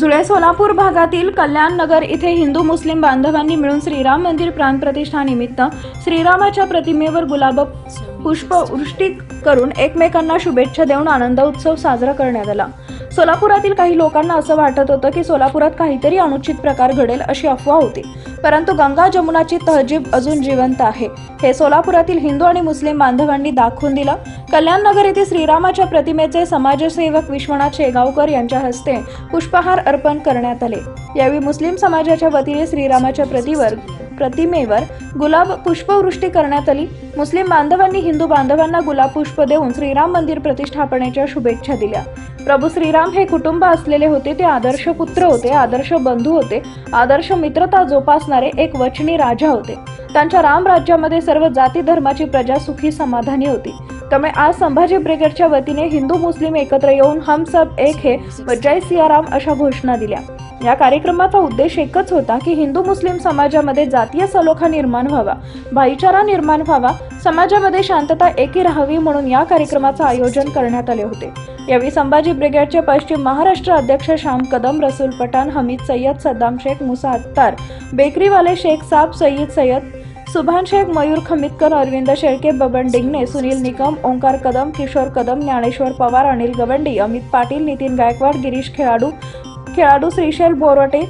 जुळे सोलापूर भागातील कल्याण नगर इथे हिंदू मुस्लिम बांधवांनी मिळून श्रीराम मंदिर प्राणप्रतिष्ठानिमित्त श्रीरामाच्या प्रतिमेवर गुलाब पुष्पवृष्टी करून एकमेकांना शुभेच्छा देऊन आनंद उत्सव साजरा करण्यात आला. सोलापुरातील काही लोकांना असं वाटत होतं की सोलापुरात काहीतरी अनुचित प्रकार घडेल अशी अफवा होती. परंतु गंगा जमुनाची तहजीब अजून जिवंत आहे. हे सोलापुरातील हिंदू आणि मुस्लिम बांधवांनी दाखवून दिलं. कल्याण नगर येथे श्रीरामाच्या प्रतिमेचे समाजसेवक विश्वनाथ शेगावकर यांच्या हस्ते पुष्पहार अर्पण करण्यात आले. यावेळी मुस्लिम समाजाच्या वतीने श्रीरामाच्या प्रतिवर प्रतिमेवर गुलाब पुष्पवृष्टी करण्यात आली. मुस्लिम बांधवांनी हिंदू बांधवांना गुलाब पुष्प देऊन श्रीराम मंदिर प्रतिष्ठापनेच्या शुभेच्छा दिल्या. प्रभू श्रीराम हे कुटुंब असलेले होते ते आदर्श पुत्र होते आदर्श बंधू होते आदर्श मित्रता जोपासणारे एक वचनी राजा होते. त्यांच्या राम राज्यामध्ये सर्व जाती धर्माची प्रजा सुखी समाधानी होती. त्यामुळे आज संभाजी ब्रिगेडच्या वतीने हिंदू मुस्लिम एकत्र येऊन हम सब एक हे व जय सियाराम अशा घोषणा दिल्या. या कार्यक्रमाचा उद्देश एकच होता की हिंदू मुस्लिम समाजामध्ये जातीय सलोखा निर्माण व्हावा. भाईचारा निर्माण व्हावा. समाजामध्ये शांतता एकी राहावी म्हणून या कार्यक्रमाचं आयोजन करण्यात आले होते. यावेळी संभाजी ब्रिगेडचे पश्चिम महाराष्ट्र अध्यक्ष श्याम कदम रसूल पठाण हमीद सय्यद सद्दाम शेख मुसा अत्तार बेकरीवाले शेख साब सय्यद सय्यद सुभान शेख मयूर खमितकर अरविंद शेळके बबन डिंगणे सुनील निकम ओंकार कदम किशोर कदम ज्ञानेश्वर पवार अनिल गवंडी अमित पाटील नितीन गायकवाड गिरीश खेळाडू खेळाडू श्रीशैल बोरोटे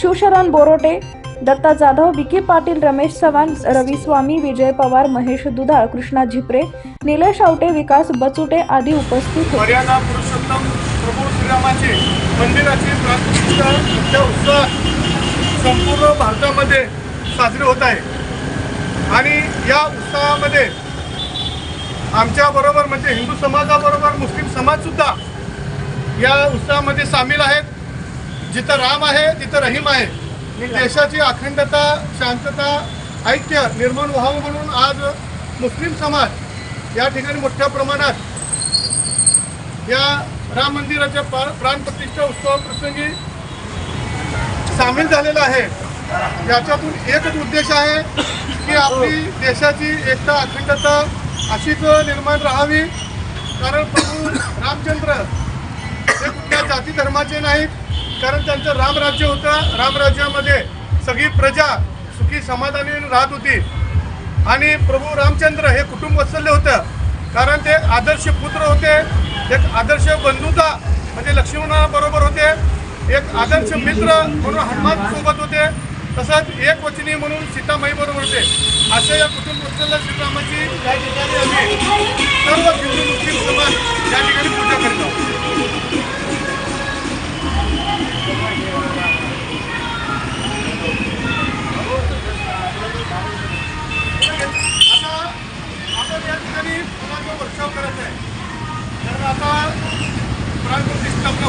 शिवशरण बोरोटे दत्ता जाधव विकी पाटील रमेश चव्हाण रवी स्वामी विजय पवार महेश दुधाळ कृष्णा झिपरे निलेश आवटे विकास बचुटे आदी उपस्थित होते. पुरुषोत्तम संपूर्ण भारतामध्ये साजरे होत आहे. आणि या उत्साहामध्ये आमच्याबरोबर म्हणजे हिंदू समाजाबरोबर मुस्लिम समाजसुद्धा या उत्साहामध्ये सामील आहेत. जिथं राम आहे तिथं रहीम आहे. देशाची अखंडता शांतता ऐक्य निर्माण व्हावं म्हणून आज मुस्लिम समाज या ठिकाणी मोठ्या प्रमाणात या राम मंदिराच्या प्रा- प्राणप्रतिष्ठा उत्सवाप्रसंगी सामील झालेला आहे. याच्यातून एकच उद्देश आहे की आपली देशाची एकता अखंडता अशीच निर्माण राहावी. कारण प्रभू रामचंद्र हे कुठल्या जाती धर्माचे नाहीत. कारण त्यांचं रामराज्य होतं. रामराज्यामध्ये सगळी प्रजा सुखी समाधानी राहत होती. आणि प्रभू रामचंद्र हे कुटुंब वत्सल्य होतं. कारण ते आदर्श पुत्र होते. एक आदर्श बंधुता म्हणजे लक्ष्मणाबरोबर होते. एक आदर्श मित्र म्हणून हनुमान सोबत होते. तसंच एक वचनी म्हणून सीतामाई बरोबर होते. अशा या कुटुंब वत्सल्य श्रीरामाची या ठिकाणी आम्ही सर्व हिंदू मुस्लिम समाज या ठिकाणी पूजा करतो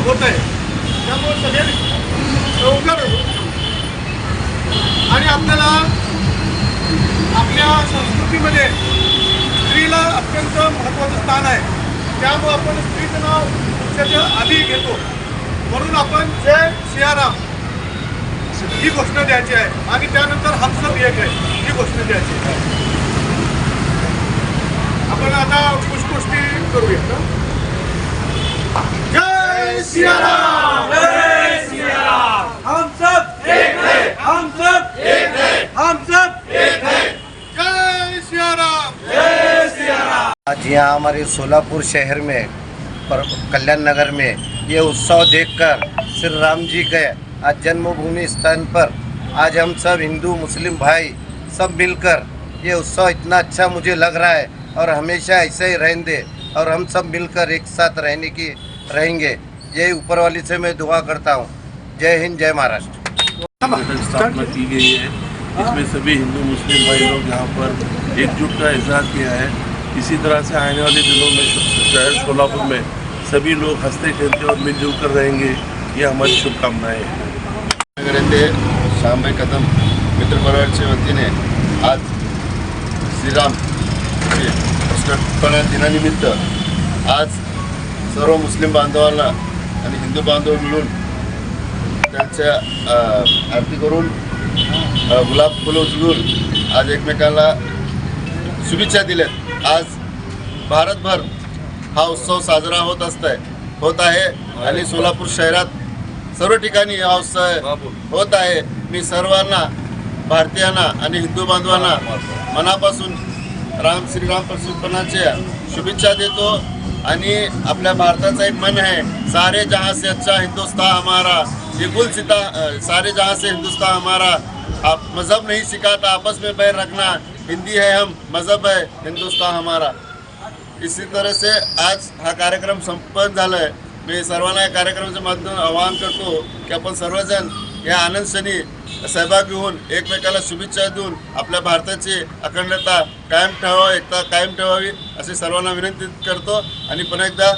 होत आहे. त्यामुळे सगळे लवकर आणि आपल्याला आपल्या संस्कृतीमध्ये स्त्रीला अत्यंत महत्त्वाचं स्थान आहे. त्यामुळं आपण स्त्रीचं नाव पुरुषाच्या आधी घेतो. म्हणून आपण जय सियाराम ही घोषणा द्यायची आहे. आणि त्यानंतर हमसब एक आहे. ही घोषणा द्यायची आहे. आपण आता पुष्पवृष्टी करूया एक है, हमारे सोलापुर शहर में, पर कल्याण नगर में ये उत्सव देखकर श्री राम जी के आज जन्मभूमि स्थान पर आज हम सब हिंदू, मुस्लिम भाई सब मिलकर ये उत्सव इतना अच्छा मुझे लग रहा है और हमेशा ऐसे ही रहने दे और हम सब मिलकर एक साथ रहने की, रहेंगे। यही ऊपर वाली से मैं दुआ करता हूँ। जय हिंद जय महाराष्ट्र। स्थापना की गई है। इसमें सभी हिंदू मुस्लिम भाई लोग यहाँ पर एकजुट का इजहार किया है। इसी तरह से आने वाले दिनों में शहर सोलापुर में सभी लोग हंसते खेलते और मिलजुल कर रहेंगे। ये हमारी शुभकामनाएं हैं। येथे श्यामभाई कदम मित्र परिवारच्या वतीने आज श्रीराम प्रस्तापना दिनानिमित्त आज सर्व मुस्लिम बांधवांना आणि हिंदू बांधव मिळून त्यांच्या आरती करून गुलाब फुलं उचलून आज एकमेकांना शुभेच्छा दिल्यात. आज भारतभर हा उत्सव साजरा होत असत आहे होत आहे आणि सोलापूर शहरात सर्व ठिकाणी हा उत्सव होत आहे. मी सर्वांना भारतीयांना आणि हिंदू बांधवांना मनापासून राम श्रीराम प्रसिद्धपणाच्या शुभेच्छा देतो. आणि आपल्या भारताचा एक मन आहे सारे जहाँ से अच्छा हिंदुस्तान हमारा. ये गुल सीता सारे जहाँ से हिंदुस्तान हमारा. आप मज़हब नहीं सिखाता आपस में बैर रखना। हिंदी है हम मज़हब है हिंदुस्तान हमारा. इसी तरह से आज हा कार्यक्रम संपन्न झाला आहे मी सर्वांना या कार्यक्रमाच्या माध्यमातून आवाहन करतो की आपण सर्वजण या आनंद क्षणी सहभाग घेऊन एकमेकाला शुभेच्छा देऊन आपल्या भारताची अखंडता कायम ठेवावी एकता कायम ठेवावी अशी सर्वांना विनंती करतो. आणि पुन्हा एकदा